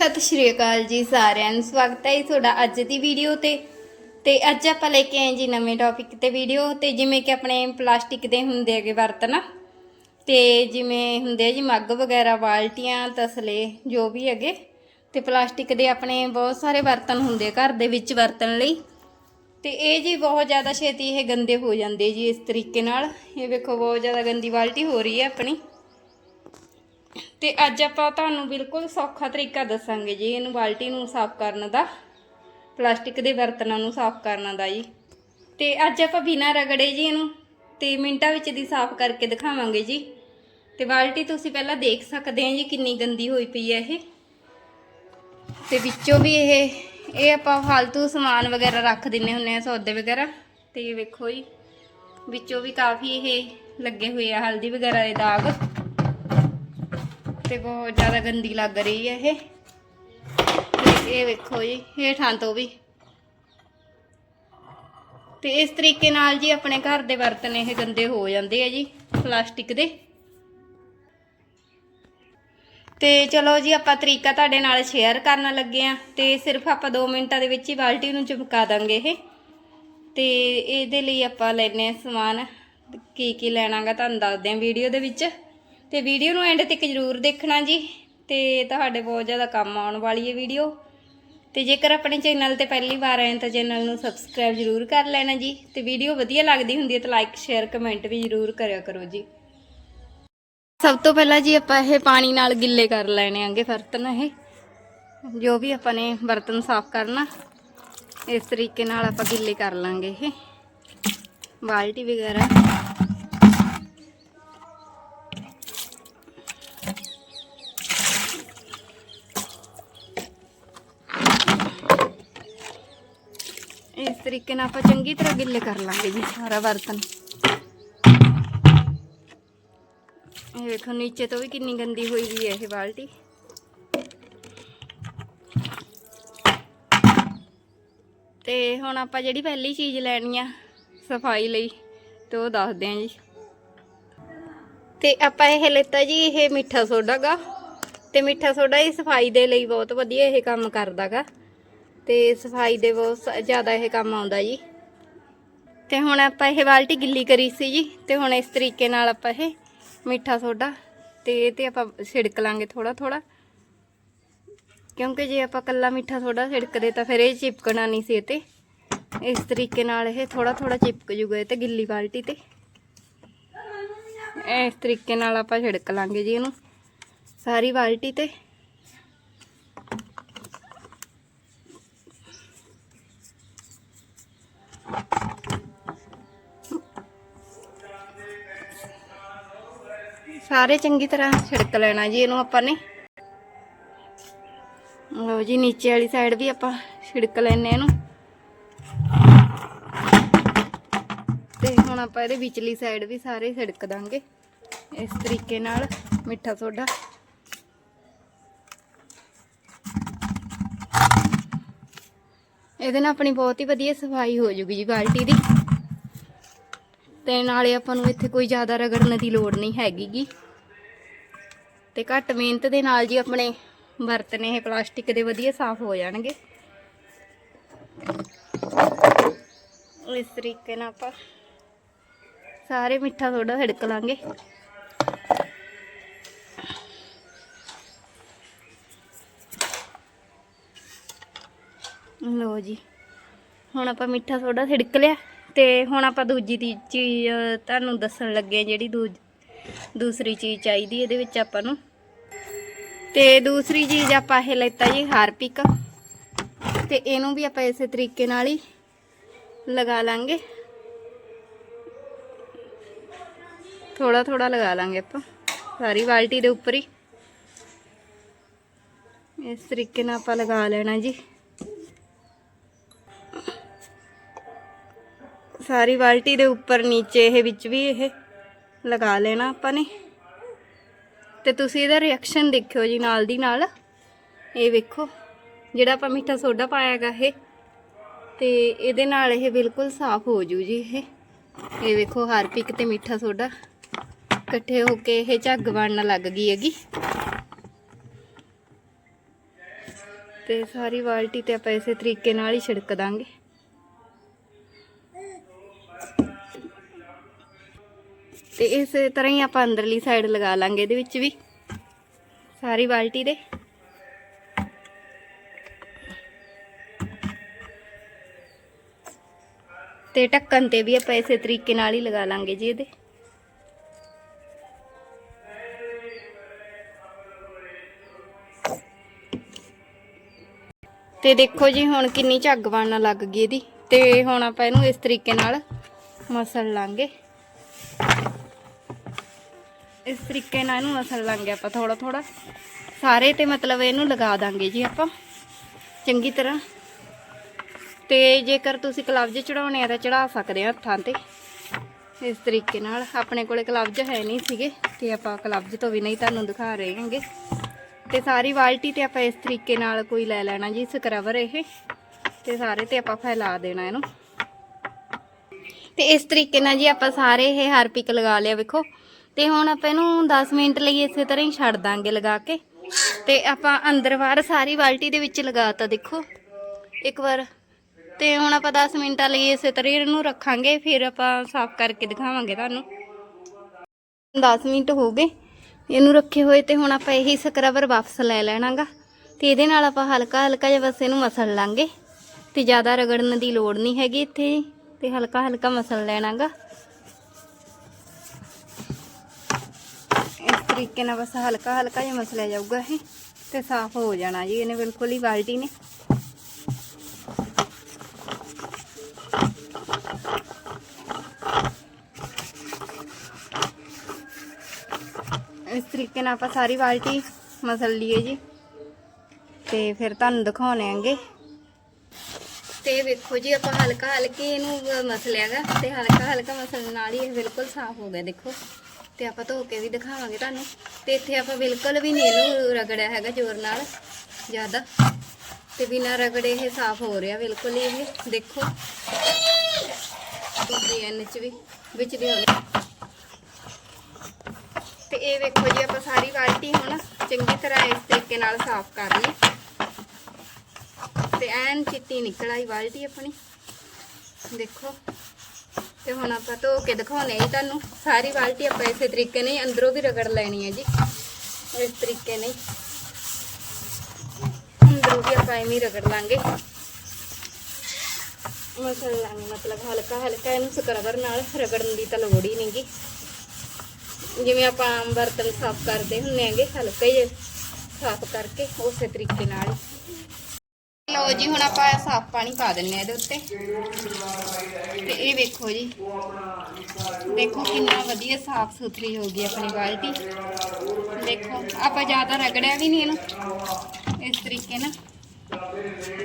ਸਤਿ ਸ਼੍ਰੀ ਅਕਾਲ ਜੀ ਸਾਰਿਆਂ ਨੂੰ। ਸਵਾਗਤ ਹੈ ਜੀ ਤੁਹਾਡਾ ਅੱਜ ਦੀ ਵੀਡੀਓ ਤੇ। ਤੇ ਅੱਜ ਆਪਾਂ ਲੈ ਕੇ ਆਏ ਜੀ ਨਵੇਂ ਟੌਪਿਕ ਤੇ ਵੀਡੀਓ ਤੇ, ਜਿਵੇਂ ਕਿ ਆਪਣੇ ਪਲਾਸਟਿਕ ਦੇ ਹੁੰਦੇ ਹੈਗੇ ਬਰਤਨ। ਤੇ ਜਿਵੇਂ ਹੁੰਦੇ ਆ ਜੀ ਮੱਗ ਵਗੈਰਾ, ਬਾਲਟੀਆਂ, ਤਸਲੇ, ਜੋ ਵੀ ਹੈਗੇ। ਤੇ ਪਲਾਸਟਿਕ ਦੇ ਆਪਣੇ ਬਹੁਤ ਸਾਰੇ ਬਰਤਨ ਹੁੰਦੇ ਘਰ ਦੇ ਵਿੱਚ ਵਰਤਣ ਲਈ। ਤੇ ਇਹ ਜੀ ਬਹੁਤ ਜ਼ਿਆਦਾ ਛੇਤੀ ਇਹ ਗੰਦੇ ਹੋ ਜਾਂਦੇ ਜੀ ਇਸ ਤਰੀਕੇ ਨਾਲ। ਇਹ ਵੇਖੋ, ਬਹੁਤ ਜ਼ਿਆਦਾ ਗੰਦੀ ਬਾਲਟੀ ਹੋ ਰਹੀ ਹੈ ਆਪਣੀ। ਤੇ ਅੱਜ ਆਪਾਂ ਤੁਹਾਨੂੰ ਬਿਲਕੁਲ ਸੌਖਾ ਤਰੀਕਾ ਦੱਸਾਂਗੇ ਜੀ, ਇਹਨੂੰ ਬਾਲਟੀ ਨੂੰ ਸਾਫ਼ ਕਰਨ ਦਾ, ਪਲਾਸਟਿਕ ਦੇ ਬਰਤਨਾਂ ਨੂੰ ਸਾਫ਼ ਕਰਨ ਦਾ ਜੀ। ਤੇ ਅੱਜ ਆਪਾਂ ਬਿਨਾਂ ਰਗੜੇ ਜੀ ਇਹਨੂੰ ਤੇ ਮਿੰਟਾਂ ਵਿੱਚ ਦੀ ਸਾਫ਼ ਕਰਕੇ ਦਿਖਾਵਾਂਗੇ ਜੀ। ਤੇ ਬਾਲਟੀ ਤੁਸੀਂ ਪਹਿਲਾਂ ਦੇਖ ਸਕਦੇ ਆ ਜੀ ਕਿੰਨੀ ਗੰਦੀ ਹੋਈ ਪਈ ਹੈ ਇਹ। ਤੇ ਵਿੱਚੋਂ ਵੀ ਇਹ ਇਹ ਆਪਾਂ ਫालतू ਸਮਾਨ ਵਗੈਰਾ ਰੱਖ ਦਿੰਨੇ ਹੁੰਨੇ ਆ, ਸੌਦੇ ਵਗੈਰਾ। ਤੇ ਇਹ ਵੇਖੋ ਜੀ, ਵਿੱਚੋਂ ਵੀ ਕਾਫੀ ਇਹ ਲੱਗੇ ਹੋਏ ਆ, ਹਲਦੀ ਵਗੈਰਾ ਦੇ ਦਾਗ। ਤੇ ਬਹੁਤ ਜ਼ਿਆਦਾ ਗੰਦੀ ਲੱਗ ਰਹੀ ਹੈ ਇਹ। ਇਹ ਵੇਖੋ ਜੀ ਹੇਠਾਂ ਤੋਂ ਵੀ। ਤੇ ਇਸ ਤਰੀਕੇ ਨਾਲ ਜੀ ਆਪਣੇ ਘਰ ਦੇ ਬਰਤਨ ਇਹ ਗੰਦੇ ਹੋ ਜਾਂਦੇ ਆ ਜੀ, ਪਲਾਸਟਿਕ ਦੇ। ਤੇ ਚਲੋ ਜੀ, ਆਪਾਂ ਤਰੀਕਾ ਤੁਹਾਡੇ ਨਾਲ ਸ਼ੇਅਰ ਕਰਨ ਲੱਗੇ ਆ ਤੇ ਸਿਰਫ ਆਪਾਂ 2 ਮਿੰਟਾਂ ਦੇ ਵਿੱਚ ਹੀ ਬਾਲਟੀ ਨੂੰ ਚਮਕਾ ਦਾਂਗੇ ਇਹ। ਤੇ ਇਹਦੇ ਲਈ ਆਪਾਂ ਲੈਨੇ ਆ ਸਮਾਨ। ਕੀ ਕੀ ਲੈਣਾਗਾ, ਤੁਹਾਨੂੰ ਦੱਸਦੇ ਆ ਵੀਡੀਓ ਦੇ ਵਿੱਚ। ਤੇ ਵੀਡੀਓ ਨੂੰ ਐਂਡ ਤੱਕ ਜਰੂਰ ਦੇਖਣਾ ਜੀ ਤੇ ਤੁਹਾਡੇ ਬਹੁਤ ਜ਼ਿਆਦਾ ਕੰਮ ਆਉਣ ਵਾਲੀ ਹੈ ਵੀਡੀਓ ਤੇ ਜੇਕਰ ਆਪਣੇ ਚੈਨਲ ਤੇ ਪਹਿਲੀ ਵਾਰ ਆਏ ਤਾਂ ਚੈਨਲ ਨੂੰ ਸਬਸਕ੍ਰਾਈਬ ਜਰੂਰ ਕਰ ਲੈਣਾ ਜੀ ਤੇ ਵੀਡੀਓ ਵਧੀਆ ਲੱਗਦੀ ਹੁੰਦੀ ਹੈ ਤਾਂ ਲਾਈਕ ਸ਼ੇਅਰ ਕਮੈਂਟ ਵੀ ਜਰੂਰ ਕਰਿਆ ਕਰੋ ਜੀ। ਸਭ ਤੋਂ ਪਹਿਲਾਂ ਜੀ ਆਪਾਂ ਇਹ ਪਾਣੀ ਨਾਲ ਗਿੱਲੇ ਕਰ ਲੈਣੇ ਆਂਗੇ ਬਰਤਨ ਇਹ। ਜੋ ਵੀ ਆਪਾਂ ਨੇ ਬਰਤਨ ਸਾਫ਼ ਕਰਨਾ, ਇਸ ਤਰੀਕੇ ਨਾਲ ਆਪਾਂ ਗਿੱਲੇ ਕਰ ਲਾਂਗੇ ਇਹ। ਬਾਲਟੀ ਵਗੈਰਾ। ਇਸ ਤਰੀਕੇ ਨਾਲ ਆਪਾਂ ਚੰਗੀ ਤਰ੍ਹਾਂ ਗਿੱਲੇ ਕਰ ਲਾਂਗੇ ਜੀ, ਸਾਰਾ ਬਰਤਨ। ਇਹ ਵੇਖੋ, ਨੀਚੇ ਤੋਂ ਵੀ ਕਿੰਨੀ ਗੰਦੀ ਹੋਈ ਵੀ ਹੈ ਇਹ ਬਾਲਟੀ। ਤੇ ਹੁਣ ਆਪਾਂ ਜਿਹੜੀ ਪਹਿਲੀ ਚੀਜ਼ ਲੈਣੀ ਆ, ਸਫ਼ਾਈ ਲਈ, ਤੇ ਉਹ ਦੱਸਦੇ ਆਂ ਜੀ। ਤੇ ਆਪਾਂ ਇਹ ਲੈਤਾ ਜੀ, ਇਹ ਮਿੱਠਾ ਸੋਡਾ ਗਾ। ਤੇ ਮਿੱਠਾ ਸੋਡਾ ਇਹ ਸਫ਼ਾਈ ਦੇ ਲਈ ਬਹੁਤ ਵਧੀਆ ਇਹ ਕੰਮ ਕਰਦਾਗਾ ਤੇ ਸਫ਼ਾਈ ਦੇ ਬਹੁਤ ਸ- ਜ਼ਿਆਦਾ ਇਹ ਕੰਮ ਆਉਂਦਾ ਜੀ। ਤੇ ਹੁਣ ਆਪਾਂ ਇਹ ਬਾਲਟੀ ਗਿੱਲੀ ਕਰੀ ਸੀ ਜੀ, ਤੇ ਹੁਣ ਇਸ ਤਰੀਕੇ ਨਾਲ ਆਪਾਂ ਇਹ ਮਿੱਠਾ ਸੋਡਾ ਤੇ ਇਹ ਤੇ ਆਪਾਂ ਛਿੜਕ ਲਾਂਗੇ ਥੋੜਾ ਥੋੜਾ ਕਿਉਂਕਿ ਜੇ ਆਪਾਂ ਕੱਲਾ ਮਿੱਠਾ ਸੋਡਾ ਛਿੜਕਦੇ ਤਾਂ ਫਿਰ ਇਹ ਚਿਪਕਣਾ ਨਹੀਂ ਸੀ ਇਹ ਤੇ। ਇਸ ਤਰੀਕੇ ਨਾਲ ਇਹ ਥੋੜਾ ਥੋੜਾ ਚਿਪਕ ਜੂਗਾ ਇਹ ਤੇ ਗਿੱਲੀ ਬਾਲਟੀ ਤੇ। ਇਸ ਤਰੀਕੇ ਨਾਲ ਆਪਾਂ ਛਿੜਕ ਲਾਂਗੇ ਜੀ ਇਹਨੂੰ। ਸਾਰੀ ਬਾਲਟੀ ਤੇ। ਸਾਰੇ ਚੰਗੀ ਤਰ੍ਹਾਂ ਛਿੜਕ ਲੈਣਾ ਜੀ ਇਹਨੂੰ ਆਪਾਂ ਨੇ। ਲਓ ਜੀ, ਨੀਚੇ ਵਾਲੀ ਸਾਈਡ ਵੀ ਆਪਾਂ ਛਿੜਕ ਲੈਨੇ ਇਹਨੂੰ। ਤੇ ਹੁਣ ਆਪਾਂ ਇਹਦੇ ਵਿਚਲੀ ਸਾਈਡ ਵੀ ਸਾਰੇ ਛਿੜਕ ਦਾਂਗੇ। ਇਸ ਤਰੀਕੇ ਨਾਲ ਮਿੱਠਾ ਸੋਡਾ। ਇਹਦੇ ਨਾਲ ਆਪਣੀ ਬਹੁਤ ਹੀ ਵਧੀਆ ਸਫ਼ਾਈ ਹੋ ਜੂਗੀ ਜੀ ਬਾਲਟੀ ਦੀ। ਤੇ ਨਾਲੇ ਆਪਾਂ ਨੂੰ ਇੱਥੇ ਕੋਈ ਜ਼ਿਆਦਾ ਰਗੜਨ ਦੀ ਲੋੜ ਨਹੀਂ ਹੈਗੀਗੀ। ਤੇ ਘੱਟ ਮਿਹਨਤ ਦੇ ਨਾਲ ਜੀ ਆਪਣੇ ਬਰਤਨ ਇਹ ਪਲਾਸਟਿਕ ਦੇ ਵਧੀਆ ਸਾਫ਼ ਹੋ ਜਾਣਗੇ। ਇਸ ਤਰੀਕੇ ਨਾਲ ਆਪਾਂ ਸਾਰੇ ਮਿੱਠਾ ਸੋਡਾ ਛਿੜਕ ਲਾਂਗੇ। ਲਓ ਜੀ, ਹੁਣ ਆਪਾਂ ਮਿੱਠਾ ਸੋਡਾ ਛਿੜਕ ਲਿਆ। ਤੇ ਹੁਣ ਆਪਾਂ ਦੂਜੀ ਤੀ, ਚੀਜ਼ ਤੁਹਾਨੂੰ ਦੱਸਣ ਲੱਗੇ ਹਾਂ ਜਿਹੜੀ ਦੂਜ, ਦੂਸਰੀ ਚੀਜ਼ ਚਾਹੀਦੀ ਇਹਦੇ ਵਿੱਚ ਆਪਾਂ ਨੂੰ। ਤੇ ਦੂਸਰੀ ਚੀਜ਼ ਆਪਾਂ ਇਹ ਲੈਤਾ ਜੀ ਹਾਰਪਿਕ। ਤੇ ਇਹਨੂੰ ਵੀ ਆਪਾਂ ਇਸੇ ਤਰੀਕੇ ਨਾਲ ਹੀ ਲਗਾ ਲਾਂਗੇ। ਥੋੜਾ ਥੋੜਾ ਲਗਾ ਲਾਂਗੇ ਆਪਾਂ, ਸਾਰੀ ਬਾਲਟੀ ਦੇ ਉੱਪਰ ਹੀ। ਇਸ ਤਰੀਕੇ ਨਾਲ ਆਪਾਂ ਲਗਾ ਲੈਣਾ ਜੀ। ਸਾਰੀ ਬਾਲਟੀ ਦੇ ਉੱਪਰ ਨੀਚੇ ਇਹ ਵਿੱਚ ਵੀ ਇਹ ਲਗਾ ਲੈਣਾ ਆਪਾਂ ਨੇ। ਤੇ ਤੁਸੀਂ ਇਹਦਾ ਰਿਐਕਸ਼ਨ ਦੇਖਿਓ ਜੀ ਨਾਲ ਦੀ ਨਾਲ। ਇਹ ਵੇਖੋ, ਜਿਹੜਾ ਆਪਾਂ ਮਿੱਠਾ ਸੋਡਾ ਪਾਇਆਗਾ ਇਹ। ਤੇ ਇਹਦੇ ਨਾਲ ਇਹ ਬਿਲਕੁਲ ਸਾਫ਼ ਹੋ ਜੂ ਜੀ ਇਹ। ਇਹ ਵੇਖੋ ਹਾਰਪਿਕ ਤੇ ਮਿੱਠਾ ਸੋਡਾ ਇਕੱਠੇ ਹੋ ਕੇ ਇਹ ਝੱਗ ਬਣਨ ਲੱਗ ਗਈ ਹੈਗੀ। ਤੇ ਸਾਰੀ ਬਾਲਟੀ ਤੇ ਆਪਾਂ ਇਸੇ ਤਰੀਕੇ ਨਾਲ ਹੀ ਛਿੜਕ ਦਾਂਗੇ। ਤੇ ਇਸੇ ਤਰ੍ਹਾਂ ਹੀ ਆਪਾਂ ਅੰਦਰਲੀ ਸਾਈਡ ਲਗਾ ਲਾਂਗੇ ਇਹਦੇ ਵਿੱਚ ਵੀ। ਸਾਰੀ ਬਾਲਟੀ ਦੇ। ਤੇ ਢੱਕਣ ਤੇ ਵੀ ਆਪਾਂ ਇਸੇ ਤਰੀਕੇ ਨਾਲ ਹੀ ਲਗਾ ਲਾਂਗੇ ਜੀ ਇਹਦੇ। ਤੇ ਦੇਖੋ ਜੀ ਹੁਣ ਕਿੰਨੀ ਝੱਗ ਬਣਨ ਲੱਗ ਗਈ ਇਹਦੀ। ਤੇ ਹੁਣ ਆਪਾਂ ਇਹਨੂੰ ਇਸ ਤਰੀਕੇ ਨਾਲ ਮਸਲ ਲਾਂਗੇ। ਇਸ ਤਰੀਕੇ ਨਾਲ ਇਹਨੂੰ ਮਸਲ ਲਾਂਗੇ ਆਪਾਂ ਥੋੜਾ ਥੋੜਾ ਸਾਰੇ ਤੇ ਮਤਲਬ ਇਹਨੂੰ ਲਗਾ ਦਾਂਗੇ ਜੀ ਆਪਾਂ। ਚੰਗੀ ਤਰ੍ਹਾਂ। ਤੇ ਜੇਕਰ ਤੁਸੀਂ ਕਲਵਜ ਚੜਾਉਣੇ ਆ ਤਾਂ ਚੜਾ ਸਕਦੇ ਆ ਹੱਥਾਂ ਤੇ। ਇਸ ਤਰੀਕੇ ਨਾਲ। ਆਪਣੇ ਕੋਲੇ ਕਲਵਜ ਹੈ ਨਹੀਂ ਸੀਗੇ ਤੇ ਆਪਾਂ ਕਲਵਜ ਤੋਂ ਵੀ ਨਹੀਂ ਤੁਹਾਨੂੰ ਦਿਖਾ ਰਹੇ ਹਾਂਗੇ। ਤੇ ਸਾਰੀ ਬਾਲਟੀ ਤੇ ਆਪਾਂ ਇਸ ਤਰੀਕੇ ਨਾਲ ਕੋਈ ਲੈ ਲੈਣਾ ਜੀ, ਸਕਰਬਰ ਇਹ। ਤੇ ਸਾਰੇ ਤੇ ਆਪਾਂ ਫੈਲਾ ਦੇਣਾ ਇਹਨੂੰ। ਤੇ ਇਸ ਤਰੀਕੇ ਨਾਲ ਜੀ ਆਪਾਂ ਸਾਰੇ ਇਹ ਹਾਰਪਿਕ ਲਗਾ ਲਿਆ ਵੇਖੋ। ਤੇ ਹੁਣ ਆਪਾਂ ਇਹਨੂੰ 10 ਮਿੰਟ ਲਈ ਇਸੇ ਤਰ੍ਹਾਂ ਹੀ ਛੱਡ ਦਾਂਗੇ ਲਗਾ ਕੇ। ਤੇ ਆਪਾਂ ਅੰਦਰ ਬਾਹਰ ਸਾਰੀ ਬਾਲਟੀ ਦੇ ਵਿੱਚ ਲਗਾਤਾ ਦੇਖੋ। ਇੱਕ ਵਾਰ। ਤੇ ਹੁਣ ਆਪਾਂ 10 ਮਿੰਟਾਂ ਲਈ ਇਸੇ ਤਰ੍ਹਾਂ ਹੀ ਇਹਨੂੰ ਰੱਖਾਂਗੇ, ਫਿਰ ਆਪਾਂ ਸਾਫ਼ ਕਰਕੇ ਦਿਖਾਵਾਂਗੇ ਤੁਹਾਨੂੰ। 10 ਮਿੰਟ ਹੋ ਗਏ ਇਹਨੂੰ ਰੱਖੇ ਹੋਏ ਤੇ ਹੁਣ ਆਪਾਂ ਇਹੀ ਸਕਰਬਰ ਵਾਪਸ ਲੈ ਲੈਣਾਗਾ। ਤੇ ਇਹਦੇ ਨਾਲ ਆਪਾਂ ਹਲਕਾ ਹਲਕਾ ਜਿਹਾ ਬਸ ਇਹਨੂੰ ਮਸਲ ਲਾਂਗੇ। ਤੇ ਜ਼ਿਆਦਾ ਰਗੜਨ ਦੀ ਲੋੜ ਨਹੀਂ ਹੈਗੀ ਇੱਥੇ। ਤੇ ਹਲਕਾ ਹਲਕਾ ਮਸਲ ਲੈਣਾਗਾ ਇਸ ਤਰੀਕੇ ਨਾਲ ਬਸ ਹਲਕਾ ਹਲਕਾ ਜਿਹਾ ਮਸਲਿਆ ਜਾਊਗਾ ਇਹ ਤੇ ਸਾਫ਼ ਹੋ ਜਾਣਾ ਜੀ, ਇਹਨੇ ਬਿਲਕੁਲ ਹੀ ਬਾਲਟੀ ਨੇ। ਇਸ ਤਰੀਕੇ ਨਾਲ ਆਪਾਂ ਸਾਰੀ ਬਾਲਟੀ ਮਸਲ ਲਈਏ ਜੀ ਤੇ ਫਿਰ ਤੁਹਾਨੂੰ ਦਿਖਾਉਣੇ ਆਂਗੇ। ਤੇ ਵੇਖੋ ਜੀ, ਆਪਾਂ ਹਲਕਾ ਹਲਕੇ ਇਹਨੂੰ ਮਸਲਿਆਗਾ ਤੇ ਹਲਕਾ ਹਲਕਾ ਮਸਲਣ ਨਾਲ ਹੀ ਇਹ ਬਿਲਕੁਲ ਸਾਫ਼ ਹੋ ਗਿਆ, ਦੇਖੋ। ਤੇ ਆਪਾਂ ਧੋ ਕੇ ਵੀ ਦਿਖਾਵਾਂਗੇ ਤੁਹਾਨੂੰ। ਤੇ ਇੱਥੇ ਆਪਾਂ ਬਿਲਕੁਲ ਵੀ ਨਹੀਂ ਇਹਨੂੰ ਰਗੜਿਆ ਹੈਗਾ ਜ਼ੋਰ ਨਾਲ, ਜ਼ਿਆਦਾ। ਤੇ ਬਿਨਾਂ ਰਗੜੇ ਇਹ ਸਾਫ਼ ਹੋ ਰਿਹਾ ਬਿਲਕੁਲ ਹੀ ਇਹ, ਦੇਖੋ। ਦੂਜੀ ਐਨ ਚ ਵੀ, ਵਿੱਚ ਦੀ ਹੋਣੀ। ਤੇ ਇਹ ਵੇਖੋ ਜੀ, ਆਪਾਂ ਸਾਰੀ ਬਾਲਟੀ ਹੁਣ ਚੰਗੀ ਤਰ੍ਹਾਂ ਇਸ ਤਰੀਕੇ ਨਾਲ ਸਾਫ਼ ਕਰ ਲਈ। ਤੇ ਐਨ ਚਿੱਟੀ ਨਿਕਲ ਆਈ ਬਾਲਟੀ ਆਪਣੀ। ਦੇਖੋ। ਤੇ ਹੁਣ ਆਪਾਂ ਧੋ ਕੇ ਦਿਖਾਉਣੇ ਆ ਜੀ ਤੁਹਾਨੂੰ। ਸਾਰੀ ਬਾਲਟੀ ਆਪਾਂ ਇਸੇ ਤਰੀਕੇ ਨਾਲ ਅੰਦਰੋਂ ਵੀ ਰਗੜ ਲੈਣੀ ਹੈ ਜੀ। ਇਸ ਤਰੀਕੇ ਨਾਲ ਅੰਦਰੋਂ ਵੀ ਆਪਾਂ ਐਵੇਂ ਰਗੜ ਲਾਂਗੇ। ਮਸਲ ਲਾਂਗੇ, ਮਤਲਬ ਹਲਕਾ ਹਲਕਾ ਇਹਨੂੰ ਸਕਰਬਰ ਨਾਲ ਰਗੜਨ ਦੀ ਤਾਂ ਲੋੜ ਹੀ ਨਹੀਂਗੀ ਜਿਵੇਂ ਆਪਾਂ ਆਮ ਬਰਤਨ ਸਾਫ਼ ਕਰਦੇ ਹੁੰਨੇ ਆਂਗੇ ਹਲਕਾ ਹੀ ਸਾਫ਼ ਕਰਕੇ ਉਸੇ ਤਰੀਕੇ ਨਾਲ ਹੀ। ਲਓ ਜੀ, ਹੁਣ ਆਪਾਂ ਸਾਫ਼ ਪਾਣੀ ਪਾ ਦਿੰਨੇ ਆ ਇਹਦੇ ਉੱਤੇ। ਇਹ ਵੇਖੋ ਜੀ। ਦੇਖੋ ਕਿੰਨਾ ਵਧੀਆ ਸਾਫ਼ ਸੁਥਰੀ ਹੋ ਗਈ ਆਪਣੀ ਬਾਲਟੀ। ਦੇਖੋ ਆਪਾਂ ਜ਼ਿਆਦਾ ਰਗੜਿਆ ਵੀ ਨਹੀਂ ਇਹਨੂੰ। ਇਸ ਤਰੀਕੇ ਨਾਲ।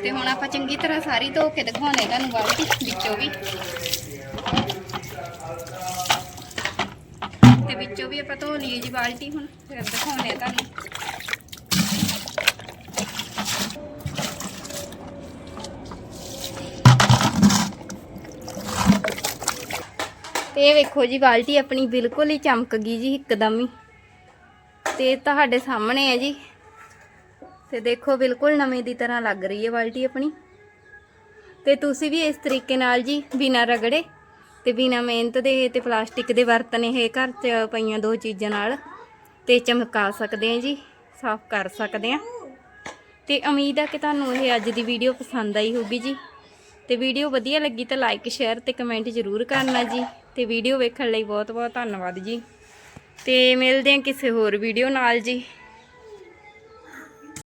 ਤੇ ਹੁਣ ਆਪਾਂ ਚੰਗੀ ਤਰ੍ਹਾਂ ਸਾਰੀ ਧੋ ਕੇ ਦਿਖਾਉਣੇ ਤੁਹਾਨੂੰ ਬਾਲਟੀ ਵਿੱਚੋਂ ਵੀ। ਤੇ ਵਿੱਚੋਂ ਵੀ ਆਪਾਂ ਧੋ ਲਈਏ ਜੀ ਬਾਲਟੀ ਹੁਣ, ਫਿਰ ਦਿਖਾਉਣੇ ਆ ਤੁਹਾਨੂੰ। ਤੇ ਇਹ ਵੇਖੋ ਜੀ, ਬਾਲਟੀ ਆਪਣੀ ਬਿਲਕੁਲ ਹੀ ਚਮਕ ਗਈ ਜੀ ਇੱਕਦਮ ਹੀ। ਤੇ ਤੁਹਾਡੇ ਸਾਹਮਣੇ ਹੈ ਜੀ। ਤੇ ਦੇਖੋ, ਬਿਲਕੁਲ ਨਵੇਂ ਦੀ ਤਰ੍ਹਾਂ ਲੱਗ ਰਹੀ ਹੈ ਬਾਲਟੀ ਆਪਣੀ। ਤੇ ਤੁਸੀਂ ਵੀ ਇਸ ਤਰੀਕੇ ਨਾਲ ਜੀ ਬਿਨਾਂ ਰਗੜੇ ਤੇ ਬਿਨਾਂ ਮਿਹਨਤ ਦੇ ਤੇ ਪਲਾਸਟਿਕ ਦੇ ਬਰਤਨ ਇਹ ਘਰ 'ਚ ਪਈਆਂ ਦੋ ਚੀਜ਼ਾਂ ਨਾਲ ਤੇ ਚਮਕਾ ਸਕਦੇ ਆ ਜੀ, ਸਾਫ਼ ਕਰ ਸਕਦੇ ਆ ਤੇ ਉਮੀਦ ਆ ਕਿ ਤੁਹਾਨੂੰ ਇਹ ਅੱਜ ਦੀ ਵੀਡੀਓ ਪਸੰਦ ਆਈ ਹੋਊਗੀ ਜੀ। ਤੇ ਵੀਡੀਓ ਵਧੀਆ ਲੱਗੀ ਤਾਂ ਲਾਈਕ ਸ਼ੇਅਰ ਤੇ ਕਮੈਂਟ ਜ਼ਰੂਰ ਕਰਨਾ ਜੀ। ਤੇ ਵੀਡੀਓ ਵੇਖਣ ਲਈ ਬਹੁਤ ਬਹੁਤ ਧੰਨਵਾਦ ਜੀ। ਤੇ ਮਿਲਦੇ ਹਾਂ ਕਿਸੇ ਹੋਰ ਵੀਡੀਓ ਨਾਲ ਜੀ।